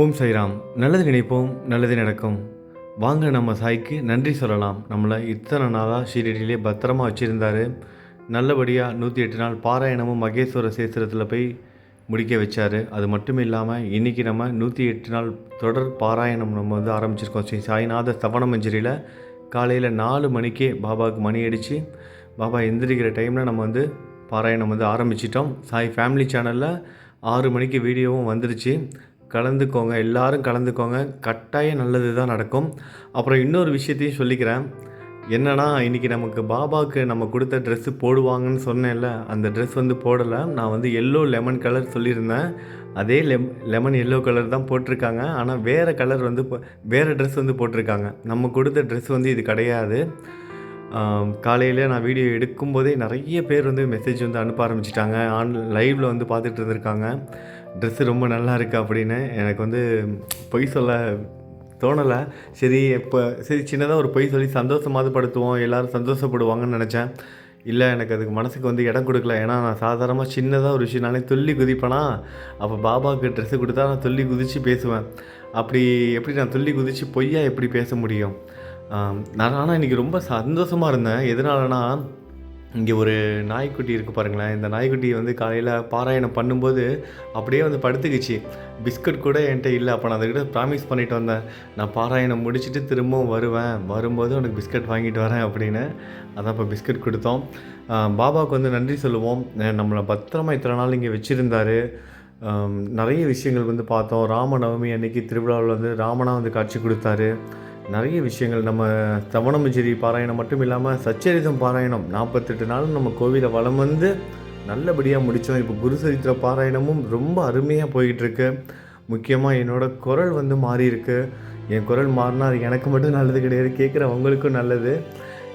ஓம் சைராம் நல்லது நினைப்போம் நல்லது நடக்கும். வாங்க நம்ம சாய்க்கு நன்றி சொல்லலாம். நம்மளை இத்தனை நாளாக ஷீரடியிலே பத்திரமா வச்சுருந்தாரு. நல்லபடியாக நூற்றி எட்டு நாள் பாராயணமும் மகேஸ்வர சேத்திரத்தில் போய் முடிக்க வச்சார். அது மட்டும் இல்லாமல் இன்றைக்கி நம்ம நூற்றி எட்டு நாள் தொடர் பாராயணம் நம்ம வந்து ஆரம்பிச்சிருக்கோம். ஸ்ரீ சாய்நாத சவண மஞ்சரியில் காலையில் நாலு மணிக்கே பாபாவுக்கு மணி அடித்து பாபா எந்திரிக்கிற டைமில் நம்ம வந்து பாராயணம் வந்து ஆரம்பிச்சிட்டோம். சாய் ஃபேமிலி சேனலில் ஆறு மணிக்கு வீடியோவும் வந்துருச்சு. கலந்துக்கோங்க எல்லாரும் கலந்துக்கோங்க. கட்டாயம் நல்லது தான் நடக்கும். அப்புறம் இன்னொரு விஷயத்தையும் சொல்லிக்கிறேன். என்னன்னா இன்றைக்கி நமக்கு பாபாவுக்கு நம்ம கொடுத்த ட்ரெஸ்ஸு போடுவாங்கன்னு சொன்னேன்ல அந்த ட்ரெஸ் வந்து போடலை. நான் வந்து எல்லோ லெமன் கலர் சொல்லியிருந்தேன். அதே லெம் லெமன் எல்லோ கலர் தான் போட்டிருக்காங்க. ஆனால் வேறு கலர் வந்து வேறு ட்ரெஸ் வந்து போட்டிருக்காங்க. நம்ம கொடுத்த ட்ரெஸ் வந்து இது கிடையாது. காலையில் நான் வீடியோ எடுக்கும்போதே நிறைய பேர் வந்து மெசேஜ் வந்து அனுப்ப ஆரம்பிச்சிட்டாங்க. ஆன் லைவில் வந்து பார்த்துட்டு இருந்திருக்காங்க. ட்ரெஸ்ஸு ரொம்ப நல்லா இருக்குது அப்படின்னு எனக்கு வந்து பொய் சொல்ல தோணலை. சரி இப்போ சரி சின்னதாக ஒரு பொய் சொல்லி சந்தோஷமாவது படுத்துவோம் எல்லோரும் சந்தோஷப்படுவாங்கன்னு நினச்சேன். இல்லை எனக்கு அதுக்கு மனசுக்கு வந்து இடம் கொடுக்கல. ஏன்னா நான் சாதாரணமாக சின்னதாக ஒரு விஷயம் நானே துள்ளி குதிப்பேனா? அப்போ பாபாவுக்கு ட்ரெஸ்ஸு கொடுத்தா நான் துள்ளி குதித்து பேசுவேன். அப்படி எப்படி நான் துள்ளி குதித்து பொய்யா எப்படி பேச முடியும்? நான் ஆனால் இன்றைக்கி ரொம்ப சந்தோஷமாக இருந்தேன். எதனாலனா இங்கே ஒரு நாய்க்குட்டி இருக்குது பாருங்களேன். இந்த நாய்க்குட்டி வந்து காலையில் பாராயணம் பண்ணும்போது அப்படியே வந்து படுத்துக்கிச்சு. பிஸ்கட் கூட என்கிட்ட இல்லை. அப்போ நான் அதுக்கிட்ட ப்ராமிஸ் பண்ணிட்டு வந்தேன். நான் பாராயணம் முடிச்சுட்டு திரும்பவும் வருவேன். வரும்போது உனக்கு பிஸ்கட் வாங்கிட்டு வரேன் அப்படின்னு. அதான் இப்போ பிஸ்கட் கொடுத்தோம். பாபாவுக்கு வந்து நன்றி சொல்லுவோம். நம்மளை பத்திரமா இத்தனை நாள் இங்கே வச்சுருந்தாரு. நிறைய விஷயங்கள் வந்து பார்த்தோம். ராமநவமி அன்னைக்கு திருவிழாவில் வந்து ராமனாக வந்து காட்சி கொடுத்தாரு. நிறைய விஷயங்கள். நம்ம தவணமஞ்சரி பாராயணம் மட்டும் இல்லாமல் சச்சரிதம் பாராயணம். நாற்பத்தெட்டு நாள் நம்ம கோவிலை வளம் வந்து நல்லபடியாக முடித்தோம் இப்போ குரு சரித்திர பாராயணமும் ரொம்ப அருமையாக போயிட்டுருக்கு. முக்கியமாக என்னோடய குரல் வந்து மாறியிருக்கு. என் குரல் மாறினா அது எனக்கு மட்டும் நல்லது கிடையாது. கேட்குறவங்களுக்கும் நல்லது.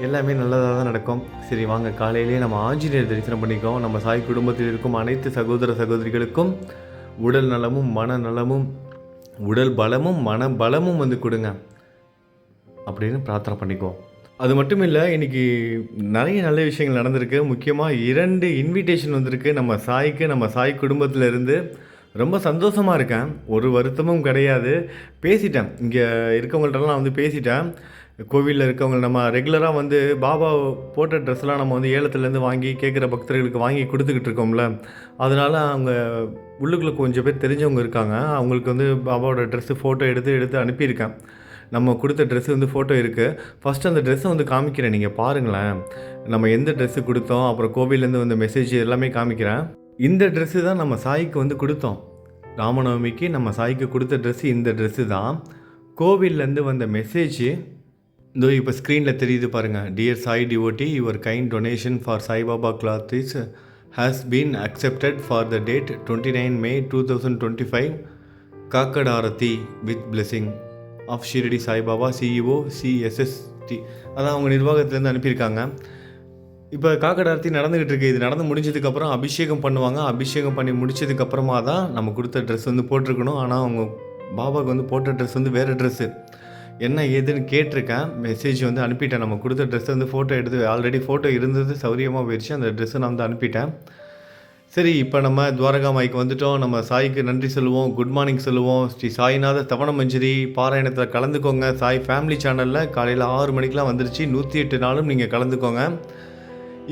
எல்லாமே நல்லதாக தான் நடக்கும். சரி வாங்க. காலையிலேயே நம்ம ஆஞ்சநேயர் தரிசனம் பண்ணிக்கோம் நம்ம சாய் குடும்பத்தில் இருக்கும் அனைத்து சகோதர சகோதரிகளுக்கும் உடல் நலமும் மன நலமும் உடல் பலமும் மன பலமும் வந்து கொடுங்க. அப்படின்னு பிரார்த்தனை பண்ணிக்குவோம். அது மட்டும் இல்லை இன்னைக்கு நிறைய நல்ல விஷயங்கள் நடந்திருக்கு. முக்கியமாக இரண்டு இன்விடேஷன் வந்திருக்கு. நம்ம சாய்க்கு நம்ம சாய் குடும்பத்தில் இருந்து ரொம்ப சந்தோஷமாக இருக்கேன். ஒரு வருத்தமும் கிடையாது. பேசிட்டேன். இங்கே இருக்கவங்கள்ட்டலாம் நான் வந்து பேசிட்டேன். கோவிலில் இருக்கவங்க நம்ம ரெகுலராக வந்து பாபா போட்ட ட்ரெஸ்லாம் நம்ம வந்து ஏலத்துலேருந்து வாங்கி கேட்குற பக்தர்களுக்கு வாங்கி கொடுத்துக்கிட்டு இருக்கோம்ல. அதனால் அவங்க உள்ளுக்குள்ளே கொஞ்சம் பேர் தெரிஞ்சவங்க இருக்காங்க. அவங்களுக்கு வந்து பாபாவோட ட்ரெஸ்ஸு ஃபோட்டோ எடுத்து எடுத்து அனுப்பியிருக்கேன். நம்ம கொடுத்த ட்ரெஸ்ஸு வந்து ஃபோட்டோ இருக்குது ஃபஸ்ட்டு அந்த ட்ரெஸ்ஸை வந்து காமிக்கிறேன். நீங்கள் பாருங்களேன். நம்ம எந்த ட்ரெஸ்ஸு கொடுத்தோம் அப்புறம் கோவிலேருந்து வந்த மெசேஜ் எல்லாமே காமிக்கிறேன். இந்த ட்ரெஸ்ஸு தான் நம்ம சாய்க்கு வந்து கொடுத்தோம். ராமநவமிக்கு நம்ம சாய்க்கு கொடுத்த ட்ரெஸ்ஸு இந்த ட்ரெஸ்ஸு தான். கோவில்லேருந்து வந்த மெசேஜ் இதோ இப்போ ஸ்க்ரீனில் தெரியுது பாருங்கள் dear Sai devotee your kind donation for Saibaba cloth is has been accepted for the date twenty nine May two thousand twenty five Kakad Aarti with blessing of Shirdi Saibaba CEO CSST அதான் அவங்க நிர்வாகத்துலேருந்து அனுப்பியிருக்காங்க. இப்போ காக்கட் நடந்துக்கிட்டு நடந்துகிட்டு இருக்கு. இது நடந்து முடிஞ்சதுக்கப்புறம் அபிஷேகம் பண்ணுவாங்க. அபிஷேகம் பண்ணி முடிச்சதுக்கப்புறமா தான் நம்ம கொடுத்த ட்ரெஸ் வந்து போட்டிருக்கணும். ஆனால் அவங்க பாபாவுக்கு வந்து போட்ட ட்ரெஸ் வந்து வேறு ட்ரெஸ்ஸு என்ன ஏதுன்னு கேட்டிருக்கேன். மெசேஜ் வந்து அனுப்பிட்டேன். நம்ம கொடுத்த ட்ரெஸ் வந்து ஃபோட்டோ எடுத்து ஆல்ரெடி ஃபோட்டோ இருந்தது சௌரியமாக போயிடுச்சு அந்த ட்ரெஸ்ஸை நான் வந்து அனுப்பிட்டேன். சரி இப்போ நம்ம துவாரகா மாய்க்கு வந்துட்டோம். நம்ம சாய்க்கு நன்றி சொல்லுவோம். குட் மார்னிங் சொல்லுவோம். ஸ்ரீ சாய்நாத தவண மஞ்சரி. பாராயணத்தில் கலந்துக்கோங்க. சாய் ஃபேமிலி சேனலில் காலையில் ஆறு மணிக்கெலாம் வந்துருச்சு. நூற்றி எட்டு நாளும் நீங்கள் கலந்துக்கோங்க.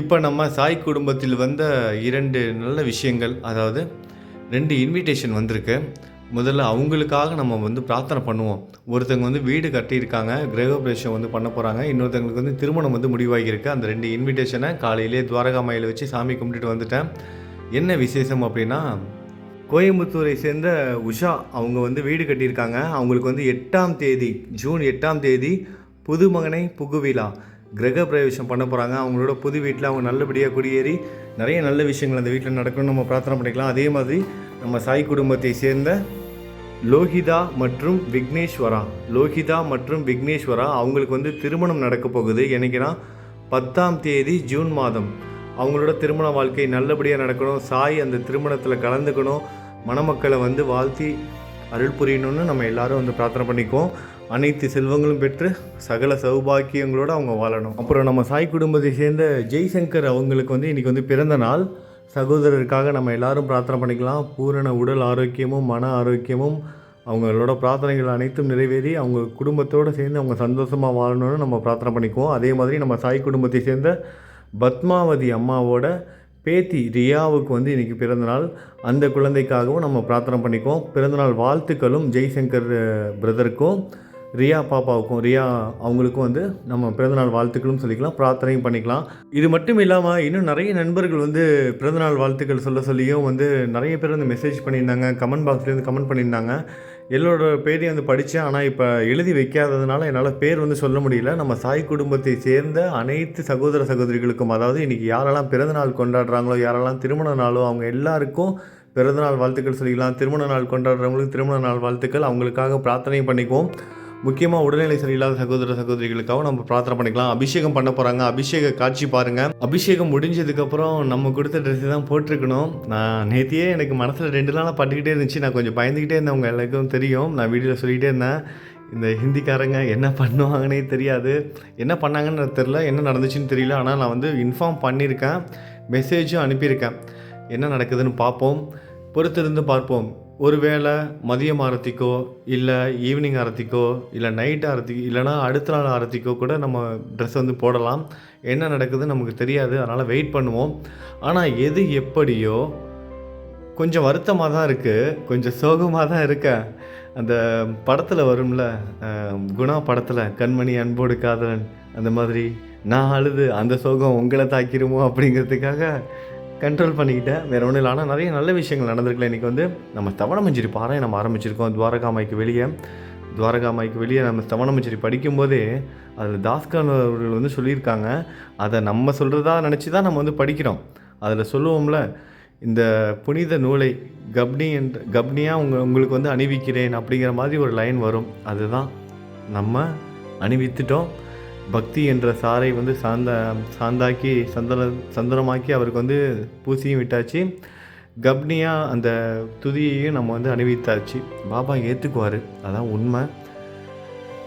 இப்போ நம்ம சாய் குடும்பத்தில் வந்த இரண்டு நல்ல விஷயங்கள். அதாவது ரெண்டு இன்விடேஷன் வந்திருக்கு. முதல்ல அவங்களுக்காக நம்ம வந்து பிரார்த்தனை பண்ணுவோம். ஒருத்தவங்க வந்து வீடு கட்டியிருக்காங்க. கிரகப்பிரவேசம் வந்து பண்ண போகிறாங்க இன்னொருத்தங்களுக்கு வந்து திருமணம் வந்து முடிவாகியிருக்கு. அந்த ரெண்டு இன்விடேஷனை காலையிலே துவாரகா மாயில் வச்சு சாமி கும்பிட்டுட்டு வந்துட்டேன். என்ன விசேஷம் அப்படின்னா கோயம்புத்தூரை சேர்ந்த உஷா அவங்க வந்து வீடு கட்டியிருக்காங்க. அவங்களுக்கு வந்து எட்டாம் தேதி ஜூன் எட்டாம் தேதி புதுமகனை புகுவிழா கிரக பிரவேசம் பண்ண போகிறாங்க அவங்களோட புது வீட்டில் அவங்க நல்லபடியாக குடியேறி நிறைய நல்ல விஷயங்கள் அந்த வீட்டில் நடக்கணும்னு நம்ம பிரார்த்தனை பண்ணிக்கலாம். அதே மாதிரி நம்ம சாய் குடும்பத்தை சேர்ந்த லோகிதா மற்றும் விக்னேஸ்வரா லோகிதா மற்றும் விக்னேஸ்வரா அவங்களுக்கு வந்து திருமணம் நடக்க போகுது. என்னைக்குன்னா பத்தாம் தேதி ஜூன் மாதம். அவங்களோட திருமண வாழ்க்கை நல்லபடியாக நடக்கணும். சாய் அந்த திருமணத்தில் கலந்துக்கணும். மணமக்களை வந்து வாழ்த்தி அருள் புரியணும்னு நம்ம எல்லாரும் வந்து பிரார்த்தனை பண்ணிக்குவோம். அனைத்து செல்வங்களும் பெற்று சகல சௌபாக்கியங்களோட அவங்க வாழணும். அப்புறம் நம்ம சாய் குடும்பத்தை சேர்ந்த ஜெய்சங்கர் அவங்களுக்கு வந்து இன்றைக்கி வந்து பிறந்த நாள். சகோதரருக்காக நம்ம எல்லாரும் பிரார்த்தனை பண்ணிக்கலாம். பூரண உடல் ஆரோக்கியமும் மன ஆரோக்கியமும் அவங்களோட பிரார்த்தனைகள் அனைத்தும் நிறைவேறி அவங்க குடும்பத்தோடு சேர்ந்து அவங்க சந்தோஷமாக வாழணும்னு நம்ம பிரார்த்தனை பண்ணிக்குவோம். அதே மாதிரி நம்ம சாய் குடும்பத்தை சேர்ந்த பத்மாவதி அம்மாவோட பேத்தி ரியாவுக்கு வந்து இன்றைக்கி பிறந்தநாள் அந்த குழந்தைக்காகவும் நம்ம பிரார்த்தனை பண்ணிக்குவோம். பிறந்தநாள் வாழ்த்துக்களும் ஜெய்சங்கர் பிரதருக்கும் ரியா பாப்பாவுக்கும் ரியா அவங்களுக்கும் வந்து நம்ம பிறந்தநாள் வாழ்த்துக்களும் சொல்லிக்கலாம் பிரார்த்தனையும் பண்ணிக்கலாம். இது மட்டும் இல்லாமல் இன்னும் நிறைய நண்பர்கள் வந்து பிறந்தநாள் வாழ்த்துக்கள் சொல்ல சொல்லியும் வந்து நிறைய பேர் வந்து மெசேஜ் பண்ணியிருந்தாங்க. கமெண்ட் பாக்ஸ்லேருந்து கமெண்ட் பண்ணியிருந்தாங்க. எல்லோட பேரையும் வந்து படித்தேன் ஆனால் இப்போ எழுதி வைக்காததுனால என்னால் பேர் வந்து சொல்ல முடியல. நம்ம சாய் குடும்பத்தை சேர்ந்த அனைத்து சகோதர சகோதரிகளுக்கும் அதாவது இன்றைக்கி யாரெல்லாம் பிறந்தநாள் கொண்டாடுறாங்களோ யாரெல்லாம் திருமண நாளோ அவங்க எல்லாருக்கும் பிறந்தநாள் வாழ்த்துக்கள் சொல்லிக்கலாம். திருமண நாள் கொண்டாடுறவங்களுக்கு திருமண நாள் வாழ்த்துக்கள். அவங்களுக்காக பிரார்த்தனை பண்ணிக்குவோம். முக்கியமாக உடல்நிலை சரியில்லாத சகோதர சகோதரிகளுக்காக நம்ம பிரார்த்தனை பண்ணிக்கலாம். அபிஷேகம் பண்ண போகிறாங்க அபிஷேக காட்சி பாருங்கள் அபிஷேகம் முடிஞ்சதுக்கப்புறம் நம்ம கொடுத்த ட்ரெஸ்ஸு தான் போட்டிருக்கணும். நான் நேத்தியே எனக்கு மனசில் ரெண்டு நாளாக பட்டுக்கிட்டே இருந்துச்சு. நான் கொஞ்சம் பயந்துக்கிட்டே இருந்தேன். உங்கள் எல்லாருக்கும் தெரியும். நான் வீடியோவில் சொல்லிகிட்டே இருந்தேன். இந்த ஹிந்திக்காரங்க என்ன பண்ணுவாங்கன்னே தெரியாது. என்ன பண்ணாங்கன்னு தெரில என்ன நடந்துச்சுன்னு தெரியல. ஆனால் நான் வந்து இன்ஃபார்ம் பண்ணியிருக்கேன். மெசேஜும் அனுப்பியிருக்கேன். என்ன நடக்குதுன்னு பார்ப்போம். பொறுத்திருந்து பார்ப்போம். ஒருவேளை மதியம் ஆரத்திக்கோ இல்லை ஈவினிங் ஆரத்திக்கோ இல்லை நைட் ஆரத்தி இல்லைனா அடுத்த நாள் ஆரத்திக்கோ கூட நம்ம ட்ரெஸ் வந்து போடலாம். என்ன நடக்குதுன்னு நமக்கு தெரியாது அதனால் வெயிட் பண்ணுவோம். ஆனால் எது எப்படியோ கொஞ்சம் வருத்தமாக தான் இருக்குது கொஞ்சம் சோகமாக தான் இருக்கேன் அந்த படத்தில் வரும்ல குணா படத்தில் கண்மணி அன்போடு காதலன் அந்த மாதிரி நான் அழுது அந்த சோகம் உங்களை தாக்கிருமோ அப்படிங்கிறதுக்காக கண்ட்ரோல் பண்ணிக்கிட்டேன். வேறு ஒன்றும் இல்லை. ஆனால் நிறைய நல்ல விஷயங்கள் நடந்திருக்கல. இன்றைக்கி வந்து நம்ம தவணமஞ்சிரி பாறை நம்ம ஆரம்பிச்சிருக்கோம். துவாரகாமாய்க்கு வெளியே. துவாரகாமாய்க்கு வெளியே நம்ம தவணமஞ்சிரி படிக்கும்போதே அதில் தாஸ்கான் அவர்கள் வந்து சொல்லியிருக்காங்க. அதை நம்ம சொல்கிறதா நினச்சி தான் நம்ம வந்து படிக்கிறோம். அதில் சொல்லுவோம்ல இந்த புனித நூலை கப்னி என்ற கப்னியாக உங்க உங்களுக்கு வந்து அணிவிக்கிறேன் அப்படிங்கிற மாதிரி ஒரு லைன் வரும். அதுதான் நம்ம அணிவித்துட்டோம். பக்தி என்ற சாரை வந்து சாந்த சாந்தாக்கி சந்தன சந்தனமாக்கி அவருக்கு வந்து பூசியும் விட்டாச்சு. கப்னியாக அந்த துதியையும் நம்ம வந்து அணிவித்தாச்சு. பாபா ஏற்றுக்குவார் அதான் உண்மை.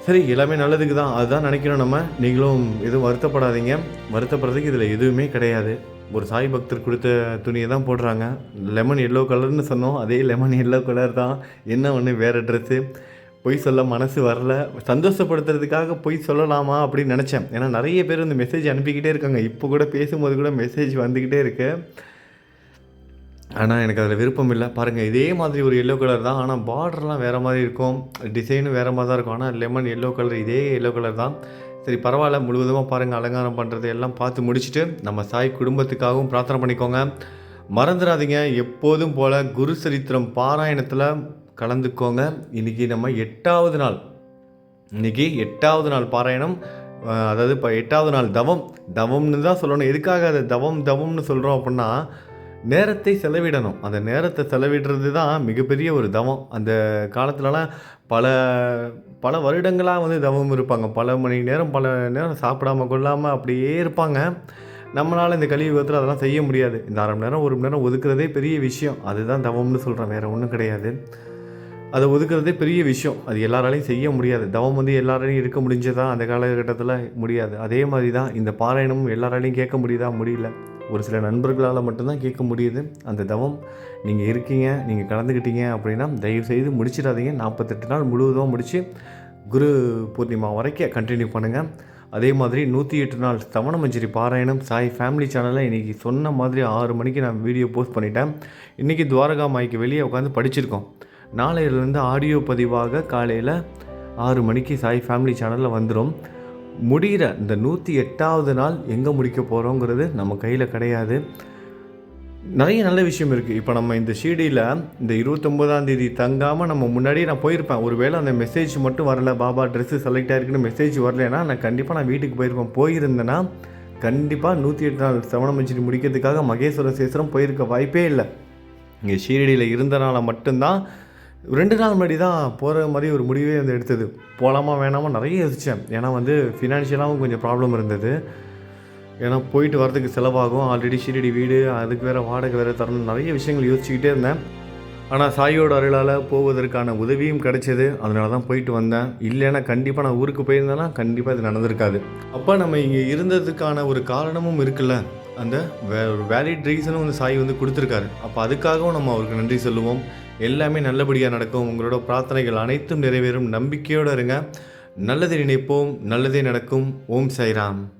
சரி எல்லாமே நல்லதுக்கு தான். அதுதான் நினைக்கிறோம் நம்ம. நீங்களும் எதுவும் வருத்தப்படாதீங்க. வருத்தப்படுறதுக்கு இதில் எதுவுமே கிடையாது. ஒரு சாய் பக்தர் கொடுத்த துணியை தான் போடுறாங்க. லெமன் எல்லோ கலர்னு சொன்னோம். அதே லெமன் எல்லோ கலர் தான். என்ன ஒன்று வேறு ட்ரெஸ்ஸு பொய் சொல்ல மனசு வரல. சந்தோஷப்படுத்துறதுக்காக பொய் சொல்லலாமா அப்படின்னு நினச்சேன். ஏன்னா நிறைய பேர் இந்த மெசேஜ் அனுப்பிக்கிட்டே இருக்காங்க. இப்போ கூட பேசும்போது கூட மெசேஜ் வந்துக்கிட்டே இருக்குது ஆனால் எனக்கு அதில் விருப்பம் இல்லை. பாருங்கள் இதே மாதிரி ஒரு எல்லோ கலர் தான். ஆனால் பார்டர்லாம் வேறு மாதிரி இருக்கும். டிசைனும் வேறு மாதிரி தான் இருக்கும். ஆனால் லெமன் எல்லோ கலர் இதே எல்லோ கலர் தான். சரி பரவாயில்ல. முழுவதுமாக பாருங்கள் அலங்காரம் பண்ணுறது எல்லாம் பார்த்து முடிச்சுட்டு நம்ம சாய் குடும்பத்துக்காகவும் பிரார்த்தனை பண்ணிக்கோங்க. மறந்துடாதீங்க. எப்போதும் போல் குரு சரித்திரம் பாராயணத்தில் கலந்துக்கோங்க. இன்றைக்கி நம்ம எட்டாவது நாள். இன்றைக்கி எட்டாவது நாள் பாராயணம். அதாவது இப்போ எட்டாவது நாள் தவம். தவம்னு தான் சொல்லணும். எதுக்காக அதை தவம் தவம்னு சொல்கிறோம் அப்படின்னா நேரத்தை செலவிடணும். அந்த நேரத்தை செலவிடுறது தான் மிகப்பெரிய ஒரு தவம். அந்த காலத்துலலாம் பல பல வருடங்களாக வந்து தவம் இருப்பாங்க. பல மணி நேரம் பல நேரம் சாப்பிடாம கொள்ளாமல் அப்படியே இருப்பாங்க. நம்மளால் இந்த கலியுகத்தில் அதெல்லாம் செய்ய முடியாது. இந்த அரை மணி நேரம் ஒரு மணி நேரம் ஒதுக்குறதே பெரிய விஷயம். அதுதான் தவம்னு சொல்கிறேன் வேறு ஒன்றும் கிடையாது. அதை ஒதுக்குறதே பெரிய விஷயம். அது எல்லாராலையும் செய்ய முடியாது. தவம் வந்து எல்லாராலையும் இருக்க முடிஞ்சதா? அந்த காலகட்டத்தில் முடியாது. அதே மாதிரி தான் இந்த பாராயணமும் எல்லாராலையும் கேட்க முடியுதா? முடியல. ஒரு சில நண்பர்களால் மட்டும்தான் கேட்க முடியுது. அந்த தவம் நீங்கள் இருக்கீங்க நீங்கள் கலந்துக்கிட்டீங்க அப்படின்னா தயவு செய்து முடிச்சிடாதீங்க. நாற்பத்தெட்டு நாள் முழுவதும் முடித்து குரு பூர்ணிமா வரைக்கும் கண்டினியூ பண்ணுங்கள் அதே மாதிரி நூற்றி எட்டு நாள் தவண மஞ்சரி பாராயணம் சாய் ஃபேமிலி சேனலில் இன்றைக்கி சொன்ன மாதிரி ஆறு மணிக்கு நான் வீடியோ போஸ்ட் பண்ணிட்டேன். இன்றைக்கி துவாரகா மாய்க்கு வெளியே உட்காந்து படிச்சிருக்கோம். நாளையிலேருந்து ஆடியோ பதிவாக காலையில் ஆறு மணிக்கு சாய் ஃபேமிலி சேனலில் வந்துடும் முடிகிற இந்த நூற்றி எட்டாவது நாள் எங்கே முடிக்க போகிறோங்கிறது நம்ம கையில் கிடையாது. நிறைய நல்ல விஷயம் இருக்குது இப்போ நம்ம இந்த ஷீடியில் இந்த இருபத்தொம்போதாம் தேதி தங்காமல் நம்ம முன்னாடியே நான் போயிருப்பேன். ஒருவேளை அந்த மெசேஜ் மட்டும் வரல பாபா ட்ரெஸ்ஸு செலக்ட் ஆயிருக்குன்னு மெசேஜ் வரலன்னா நான் கண்டிப்பாக நான் வீட்டுக்கு போயிருப்பேன். போயிருந்தேன்னா கண்டிப்பாக நூற்றி எட்டு நாள் சவணமஞ்சிரி முடிக்கிறதுக்காக மகேஸ்வர சேஸ்வரம் போயிருக்க வாய்ப்பே இல்லை. இங்கே ஷீரடியில் இருந்தனால மட்டும்தான் ரெண்டு நாள் முன்னாடி தான் போகிற மாதிரி ஒரு முடிவே வந்து எடுத்தது. போகலாமா வேணாமா நிறைய யோசித்தேன் ஏன்னா வந்து ஃபினான்ஷியலாகவும் கொஞ்சம் ப்ராப்ளம் இருந்தது. ஏன்னா போயிட்டு வரதுக்கு செலவாகும். ஆல்ரெடி ஷீரடி வீடு அதுக்கு வேறு வாடகை வேறு தரணும். நிறைய விஷயங்கள் யோசிச்சுக்கிட்டே இருந்தேன். ஆனால் சாயோட அருளால் போவதற்கான உதவியும் கிடைச்சது. அதனால தான் போயிட்டு வந்தேன். இல்லைன்னா கண்டிப்பாக நான் ஊருக்கு போயிருந்தேன்னா கண்டிப்பாக இது நடந்திருக்காது. அப்போ நம்ம இங்கே இருந்ததுக்கான ஒரு காரணமும் இருக்குல்ல. அந்த வே ஒரு வேலிட் ரீசனும் வந்து சாய் வந்து கொடுத்துருக்காரு. அப்போ அதுக்காகவும் நம்ம அவருக்கு நன்றி சொல்லுவோம். எல்லாமே நல்லபடியாக நடக்கும். உங்களோட பிரார்த்தனைகள் அனைத்தும் நிறைவேறும். நம்பிக்கையோடு இருங்க. நல்லதை நினைப்போம். நல்லதே நடக்கும். ஓம் சாய்ராம்.